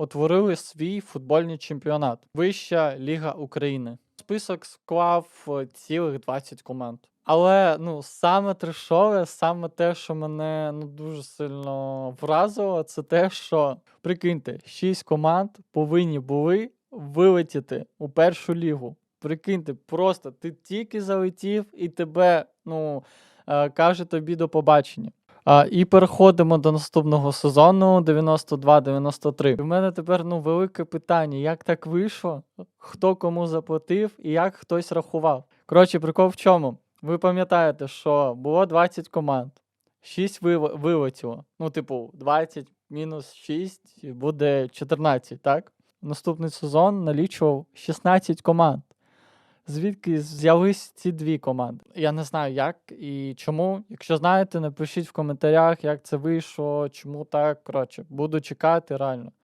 утворили свій футбольний чемпіонат. Вища Ліга України. Список склав е, цілих 20 команд. Але ну, саме трешове, саме те, що мене ну, дуже сильно вразило, це те, що прикиньте, 6 команд повинні були вилетіти у першу лігу. Прикиньте, просто ти тільки залетів і тебе, ну, е, каже тобі до побачення. І переходимо до наступного сезону 92-93. У мене тепер ну, велике питання: як так вийшло? Хто кому заплатив і як хтось рахував? Коротше, прикол в чому? Ви пам'ятаєте, що було 20 команд, 6 вил- вилетіло. Ну, типу, 20 мінус 6 буде 14, так? Наступний сезон налічував 16 команд. Звідки з'явились ці дві команди? Я не знаю, як і чому. Якщо знаєте, напишіть в коментарях, як це вийшло, чому так. Коротше, буду чекати реально.